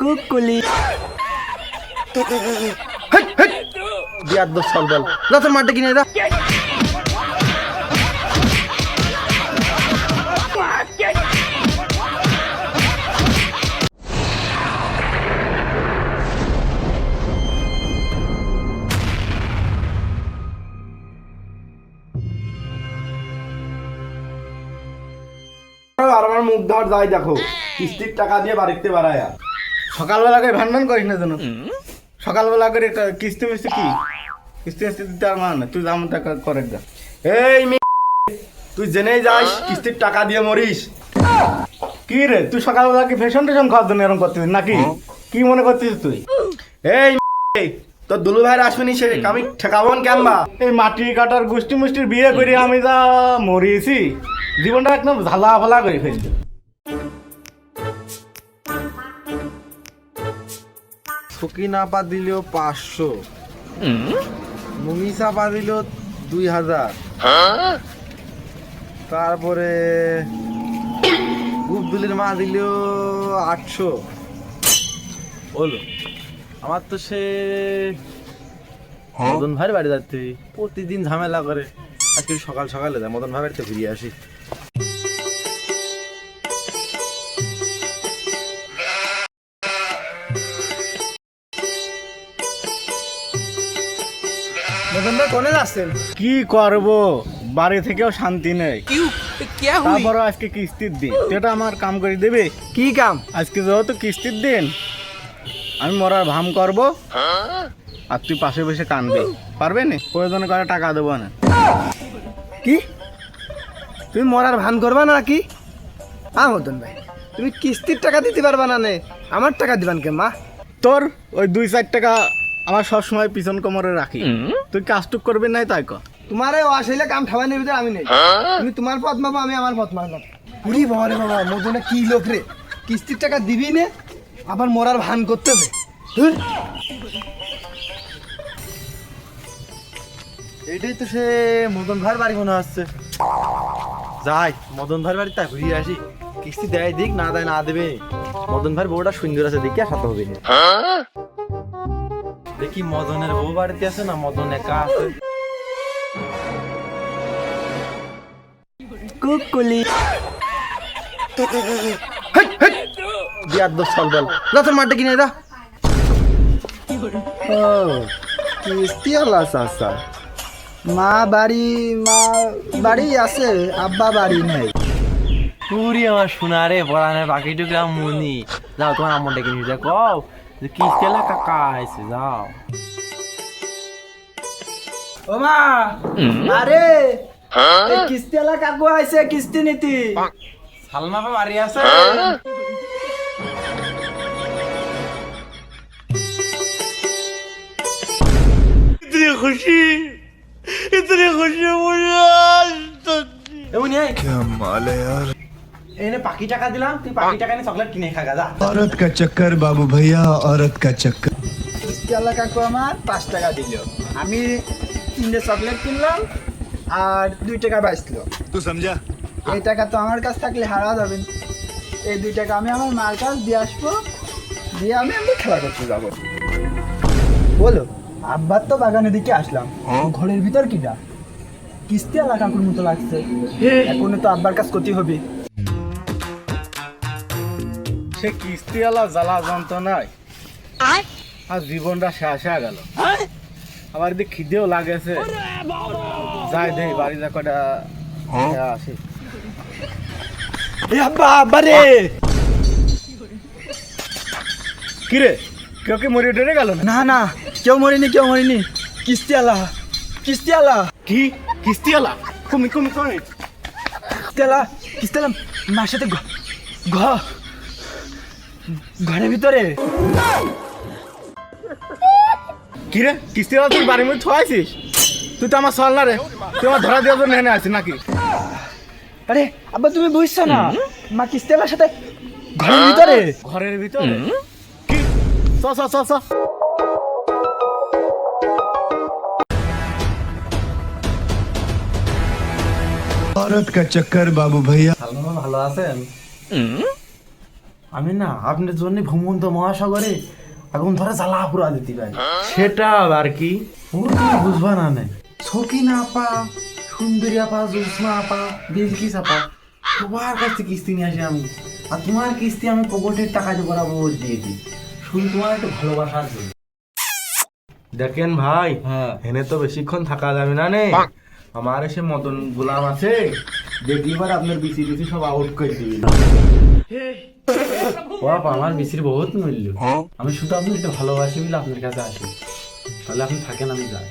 কুকুলি। বিয়ার দোষ চল বল। যা তোর মাঠে কিনে যা আর আমার মুখ ধর যাই দেখো। কিস্তির টাকা দিয়ে বাড়িতে বাড়ায়া সকালবেলা করে ভান ভান করিস না যেন। সকালবেলা করে কিস্তি মিস্তি কি? কিস্তি মিস্তি দিতে আর মান তুই যেমন টাকা করে যা। এই মি তুই জেনেই যাস কিস্তির টাকা দিয়ে মরিস। কি রে তুই সকালবেলা কি ফ্যাশন টেশন খাওয়ার জন্য এরকম করতিস নাকি? কি মনে করতিস তুই? এই তোর দুলু ভাইয়ের আসবেনি সে আমি ঠেকাবন কেমবা এই মাটি কাটার গোষ্ঠী মুষ্টির বিয়ে করে আমি যা মরিয়েছি জীবনটা একদম ঝালা ফালা করে ফেলছি। সকিনা পা দিলেও পাঁচশো। মুমিসা পা দিলেও দুই হাজার। তারপরে গুবদুলির মা দিলেও আটশো। হলো আমার তো সে মদন ভাইয়ের বাড়ি যাচ্ছে প্রতিদিন ঝামেলা করে। আজকে সকাল সকালে যায় মদন ভাইয়ের বাড়িতে ঘুরিয়ে আসি মদন কোনে যাচ্ছেন? কি করব? বাড়ি থেকেও শান্তি নেই। কিউ কে হুই? তারপর আজকে কিস্তির দিন। সেটা আমার কাম করে দেবে? কি কাম? আজকে যেহেতু কিস্তির দিন আমি মরার ভাম করব। আর তুই পাশে বসে কানবে। পারবে না? প্রয়োজনে করে টাকা দেবো না। কি? তুমি মরার ভান করবা না কি? আ মদন ভাই তুমি কিস্তির টাকা দিতে পারবা না নে। আমার টাকা দিবান কে মা? তোর ওই দুই চার টাকা আমার সবসময় পিছন কোমরে রাখি। তুই কাজটুক করবি নাই তাই কর। তোমার এই অশাইলে কাম ঠাবানি ভিতরে আমি নেই। তুমি তোমার পথ মাপো আমি আমার পথ মারলাম পুরি বাবা রে বাবা মদনে কি লোক রে? কিস্তির টাকা দিবি নে আবার মরার ভান করতে হবে। এটাই তো সে মদন ভাইয়ের বাড়ি মনে হচ্ছে। যাই মদন ভাইয়ের বাড়ি তা ঘুরিয়ে আসি। কিস্তি দেয় দিক না দেয় না দেবে। মদন ভাইয়ের বউটা সুন্দর আছে দেখি আর সাথে হবে না। দেখি মদনের বউ বাড়িতে আছে না মদন একা আছে? কুকুলি। বিয়ার দোষ মাঠে কিনে ও কিস্তি মা বাড়ি মা বাড়ি আছে আব্বা বাড়ি নেই। পুরি আমার সোনারে পড়ানের বাকি টুকরা মুনি। যাও তোমার ডেকে নিয়ে এলা কাকা আইছে যাও ও মা আরে কিস্তি আলা কাকু আইছে কিস্তি নীতি সালমা পা বাড়ি আছে ইতনি খুশি ইতনি খুশি মুঝে আজ তক এমনি এনে পাখি টাকা দিলাম তুই পাখি টাকা নিয়ে চকলেট কিনে খাগা যা औरत का चक्कर बाबू भैया औरत का चक्कर কিস্তি আলা কাকু আমার পাঁচ টাকা দিল আমি তিনটে চকলেট কিনলাম আর দুই টাকা বাঁচলো तू समझा এই টাকা তো আমার কাছ থাকলে হারা যাবে এই দুই টাকা আমি আমার মার কাছ দিয়ে আসবো দিয়ে আমি আমি খেলা করতে যাবো বলো আব্বার তো বাগানের দিকে আসলাম ঘরের ভিতর কিটা কিস্তি আলা কাকুর মতো লাগছে এখন তো আব্বার কাজ করতে হবে সে কিস্তিওয়ালা জ্বালা যন্ত্রণায় আর জীবনটা শেষ হয়ে গেল। আবার এদিকে খিদেও লাগেছে। যাই দেই বাড়ি যা কটা আসি আব্বা আব্বা রে! কিরে কেউ কি মরে টরে গেল না? না কেউ মরিনি কেউ মরিনি। কিস্তি আলা কিস্তি আলা। কি? কিস্তিওয়ালা কমি কমি কমি। কিস্তি আলা কিস্তি আলা মার সাথে ঘ- ঘ- ঘরের ভিতরে কিরে কিস্তিওয়ালা তুই বাড়ির মধ্যে থোয়াইছিস তুই তো আমার সল না রে তুই আমার ধরা দেওয়ার জন্য এনে আছিস নাকি আরে আব্বা তুমি বুঝছো না মা কিস্তি আলার সাথে ঘরের ভিতরে ঘরের ভিতরে কি চ চ চ চ औरत का चक्कर बाबू भैया সালমা ভালো আছেন আমি না আপনার জন্য ভ্রমন্ত মহাসাগরে আগুন ধরে জ্বালা পুরা দিতে পারি। সেটা আর কি? বুঝবা না নে? সকিনা আপা সুন্দরী আপা জ্যোৎস্না আপা বিলকিস আপা সবার কাছ থেকে কিস্তি নিয়ে আসি আমি। আর তোমার কিস্তি আমি পকেটের টাকা দিয়ে বরাবর দিয়ে দিই। শুধু তোমার একটু ভালোবাসার জন্য। দেখেন ভাই হ্যাঁ। এনে তো বেশিক্ষণ থাকা যাবে না নে? আমার এসে মদন গোলাম আছে। দেখলি আপনার বিচি বিসি সব আউট করে দিবি। বাপ আমার বহুত মূল্য। আমি শুধু আপনি একটু ভালোবাসি বলে আপনার কাছে আসি। তাহলে আপনি থাকেন আমি যাই।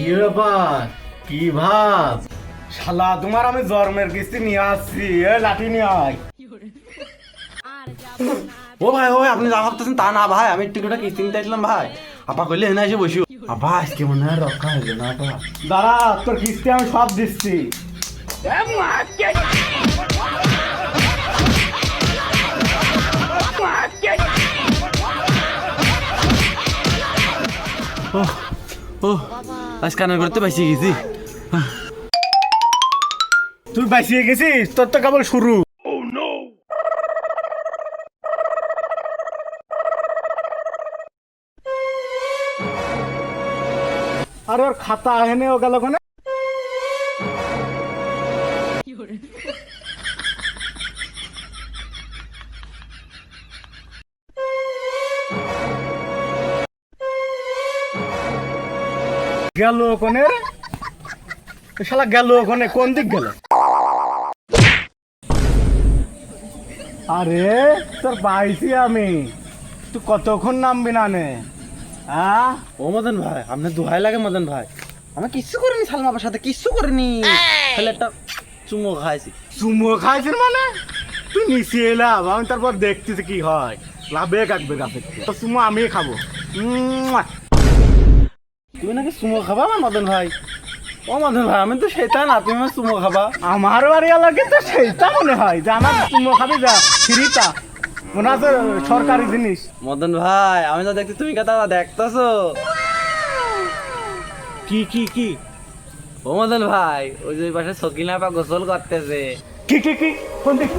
কি ব্যাপার? কি ভাব? শালা তোমার আমি জন্মের কিস্তি নিয়ে আসছি এ লাঠি নিয়ে আয়। ও ভাই ও আপনি যা ভাবতেছেন তা না ভাই আমি টিকিটটা কিস্তি নিতে আসলাম ভাই। আপা কইলে এনে এসে বসিও। আপা আজকে মনে হয় রক্ষা হইল না আপা। দাঁড়া তোর কিস্তি আমি সব দিচ্ছি। ও করতে পাইছি গেছি। তুই বাঁচিয়ে গেছিস তোর তো কেবল শুরু। আর ওর খাতা আহেনে ও গেল ওখানে গেল ওখানে শালা গেল ওখানে কোন দিক গেল? আরে তোর পাইছি আমি। তুই কতক্ষণ নামবি না নে? হ্যাঁ ও মদন ভাই আপনার দোহাই লাগে মদন ভাই। আমি কিচ্ছু করিনি সালমা আপার সাথে কিচ্ছু করিনি। খালি একটা চুমো খাইছি। চুমো খাইছিস মানে? তুই নিচে এলাম আমি তারপর দেখতেছি কি হয়। লাভে কাটবে গাছে তো চুমো আমি খাব। তুমি নাকি চুমো খাবা আমার মদন ভাই? ও মদন ভাই আমি তো সেটা না তুমি আমার চুমো খাবা। আমার বাড়ি এলাকায় তো সেইটা মনে হয় আমার চুমো খাবি যা ফ্রিটা মনে আছে সরকারি জিনিস মদন ভাই আমি তো দেখছি তুমি কথা দেখতেছো। কি কি কি? ও মদন ভাই ওই যে পাশে সকিনা পা গোসল করতেছে। কি কি কি? কোন দিক